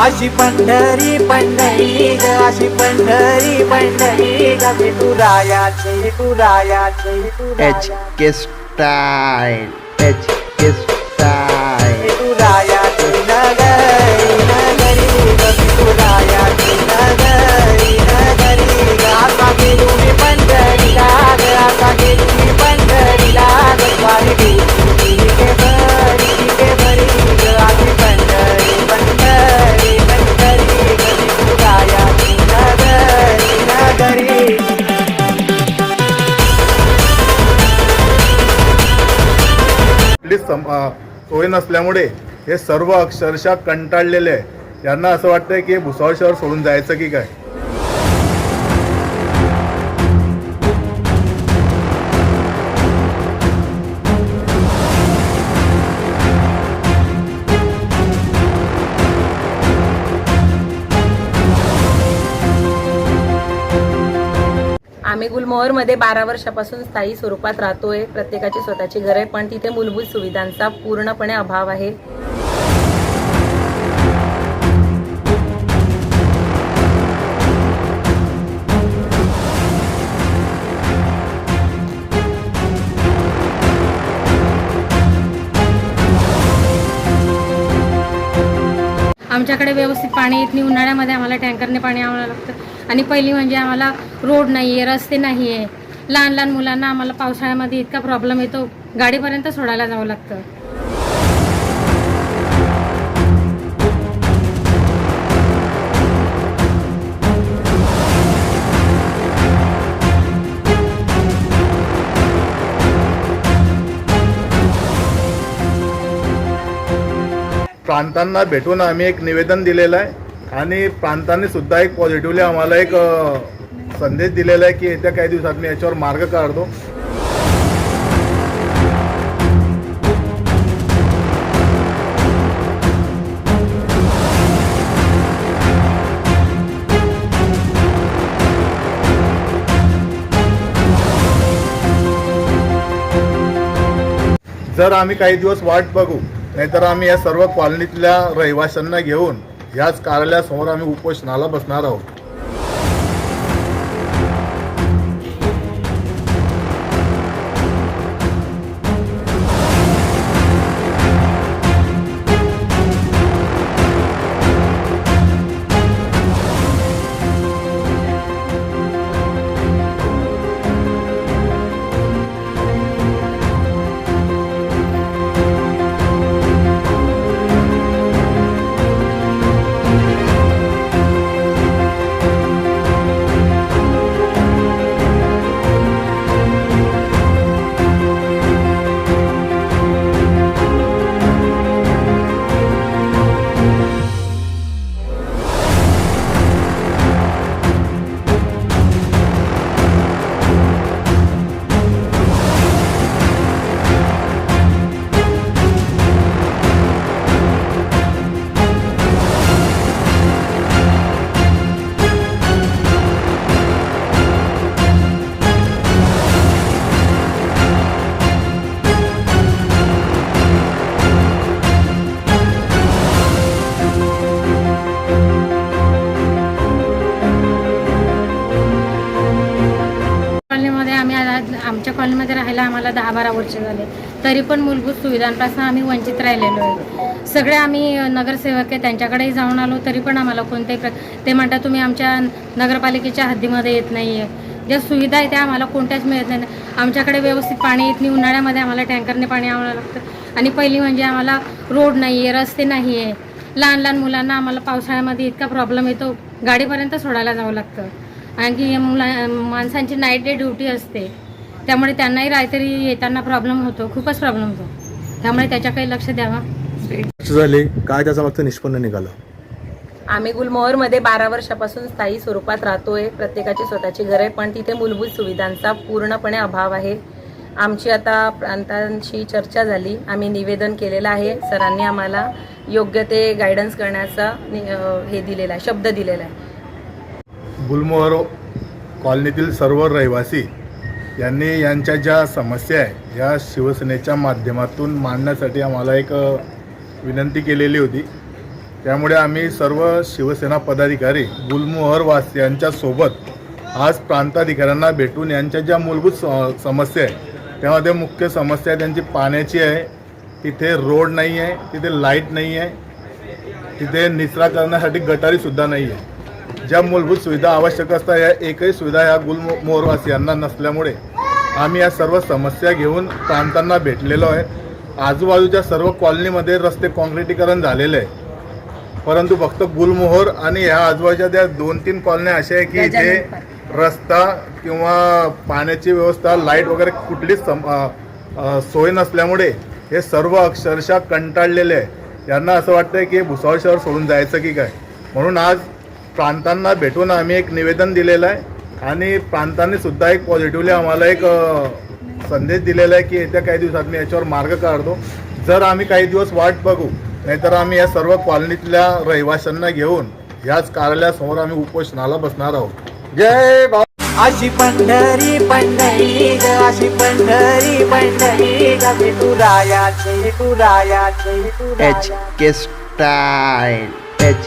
अशी पंढरी पंढरी ग अशी पंढरी पंढरी ग. विठुरायाची विठुरायाची H K style H K सम सोय नसल्यामुळे हे सर्व अक्षरशः कंटाळलेले आहे. यांना असं वाटतंय की भुसावळ शहर सोडून जायचं की काय? आम्ही गुलमोहरमध्ये बारा वर्षापासून स्थायी स्वरूपात राहतोय. प्रत्येकाची स्वतःची घर आहे पण तिथे मूलभूत सुविधांचा पूर्णपणे अभाव आहे. आमच्याकडे व्यवस्थित पाणी येत नाही. उन्हाळ्यामध्ये आम्हाला टँकरने पाणी आणावं लागतं. आणि पहिली म्हणजे आम्हाला रोड नाही आहे रस्ते नाही आहे लहान लहान मुलांना आम्हाला पावसाळ्यामध्ये इतका प्रॉब्लेम येतो. गाडीपर्यंत सोडायला जावं लागतं. प्रांतांना भेटून आम्ही एक निवेदन दिलेलं आहे. आणि प्रांतांनी सुद्धा एक पॉझिटिव्हली आम्हाला एक संदेश दिलेला आहे की येत्या काही दिवसात मी याच्यावर मार्ग काढतो. जर आम्ही काही दिवस वाट बघू नाहीतर आम्ही या सर्व कॉलनीतल्या रहिवाशांना घेऊन याच कार्यालयासमोर आम्ही उपोषणाला बसणार आहोत. दहा बारा वर्ष झाले. तरी पण मूलभूत सुविधांपासून आम्ही वंचित राहिलेलो आहे. सगळे आम्ही नगरसेवक आहे त्यांच्याकडेही जाऊन आलो तरी पण आम्हाला कोणत्याही प्र ते म्हणतात तुम्ही आमच्या नगरपालिकेच्या हद्दीमध्ये येत नाही आहे ज्या सुविधा आहे त्या आम्हाला कोणत्याच मिळत नाही. आमच्याकडे व्यवस्थित पाणी येत नाही. उन्हाळ्यामध्ये आम्हाला टँकरने पाणी आणावं लागतं. आणि पहिली म्हणजे आम्हाला रोड नाही आहे रस्ते नाही आहे लहान लहान मुलांना आम्हाला पावसाळ्यामध्ये इतका प्रॉब्लेम येतो गाडीपर्यंत सोडायला जावं लागतं. आणखी मुला माणसांची नाईट डे ड्युटी असते. त्यामुळे त्यांनाही रात्री येताना प्रॉब्लेम होतो खूपच प्रॉब्लेम होतो. त्यामुळे त्याच्याकडे लक्ष द्यावा. झाले काय त्याचा मागचं निष्पन्न निघालं? आम्ही गुलमोहरमध्ये बारा वर्षापासून स्थायी स्वरूपात राहतोय प्रत्येकाची स्वतःची घर आहे पण तिथे मूलभूत सुविधांचा पूर्णपणे अभाव आहे. आमची आता प्रांतांशी चर्चा झाली आम्ही निवेदन केलेलं आहे सरांनी आम्हाला योग्य ते गायडन्स करण्याचा हे दिलेला आहे शब्द दिलेला आहे. गुलमोहर कॉलनीतील सर्व रहिवासी यांनी यांच्या ज्या समस्या आहे या शिवसेनेच्या माध्यमातून मांडण्यासाठी आम्हाला एक विनंती केलेली होती. त्यामुळे आम्ही सर्व शिवसेना पदाधिकारी गुलमोहरवास यांच्यासोबत आज प्रांताधिकाऱ्यांना भेटून यांच्या ज्या मूलभूत स- समस्या आहे त्यामध्ये मुख्य समस्या त्यांची पाण्याची आहे. तिथे रोड नाही आहे तिथे लाइट नाही आहे तिथे निचरा करण्यासाठी गटारीसुद्धा नाही आहे ज्या मूलभूत सुविधा आवश्यक असतात या एकही सुविधा या गुलमोहरवासियांना नसल्यामुळे आम्ही या सर्व समस्या घेऊन प्रांतांना भेटलेलो आहे. आजूबाजूच्या सर्व कॉलनीमध्ये रस्ते काँक्रिटीकरण झालेले आहे. परंतु फक्त गुलमोहर आणि ह्या आजूबाजूच्या त्या दोन तीन कॉलन्या अशा आहे की इथे रस्ता किंवा पाण्याची व्यवस्था लाइट वगैरे कुठलीच सम सोय नसल्यामुळे हे सर्व अक्षरशः कंटाळलेले आहे. यांना असं वाटतंय की भुसावळ शहर सोडून जायचं की काय? म्हणून आज प्रांतांना भेटून आम्ही एक निवेदन दिलेलं आहे. आणि प्रांतांनी सुद्धा एक पॉझिटिव्हली आम्हाला एक संदेश दिलेला आहे की येत्या काही दिवसात मी याच्यावर मार्ग काढतो. जर आम्ही काही दिवस वाट बघू नाहीतर आम्ही या सर्व कॉलनीतल्या रहिवाशांना घेऊन याच कार्यालयासमोर आम्ही उपोषणाला बसणार आहोत. जय भाऊ अशी पंढरी पंढरी ग अशी पंढरी पंढरी विठुरायाची विठुरायाची एच के स्टाईल एच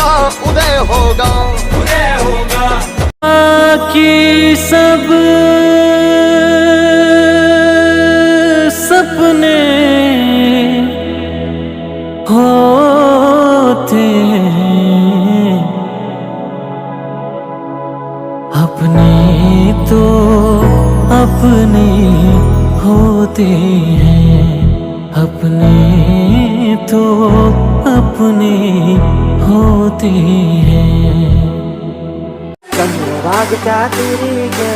रुकेगा उदय होगा उदय होगा। की सब सपने होते हैं। अपने तो अपने होते हैं। अपने तो अपने होती है। चंद्रभागच्या तिरी ग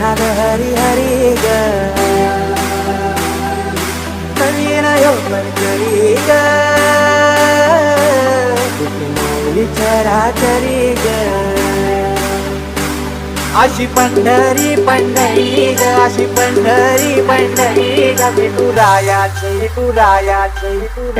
हरी हरी ग नवीन योगन करी ग माऊली चराचरी ग अशी पंढरी पंढरी ग अशी पंढरी पंढरी ग विठुरायाची विठुरायाची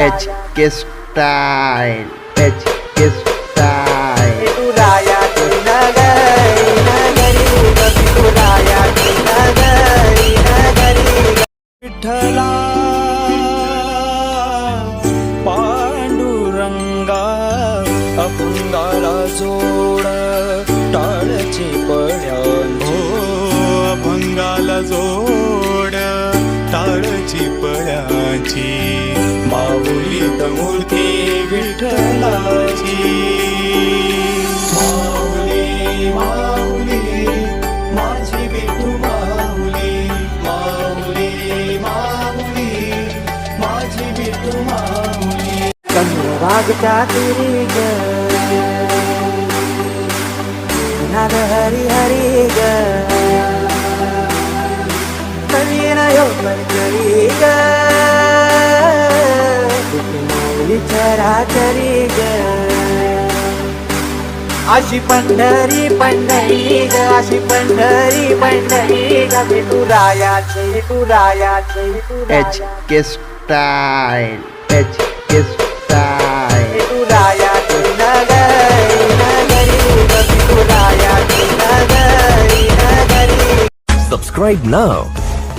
H K style H K style विठुरायाची नगरी नगरी ग विठुरायाची नगरी नगरी ग. विठ्ठला पांडुरंगा अपंगाला जोड टाळची हो अभंगाला जोड. टाळची पळ्याची माऊलीत मूर्ती विठ्ठलाची. माऊली माऊली माझी विठू माऊली माऊली माऊली माझी विठू माऊली. तिरी ग. हरी हरी ग. योगन करी ग माऊली चराचरी ग अशी पंढरी पंढरी ग अशी पंढरी पंढरी ग विठुरायाची विठुरायाची H K style H K style विठुरायाची नगरी नगरी ग विठुरायाची नगरी नगरी. Subscribe now.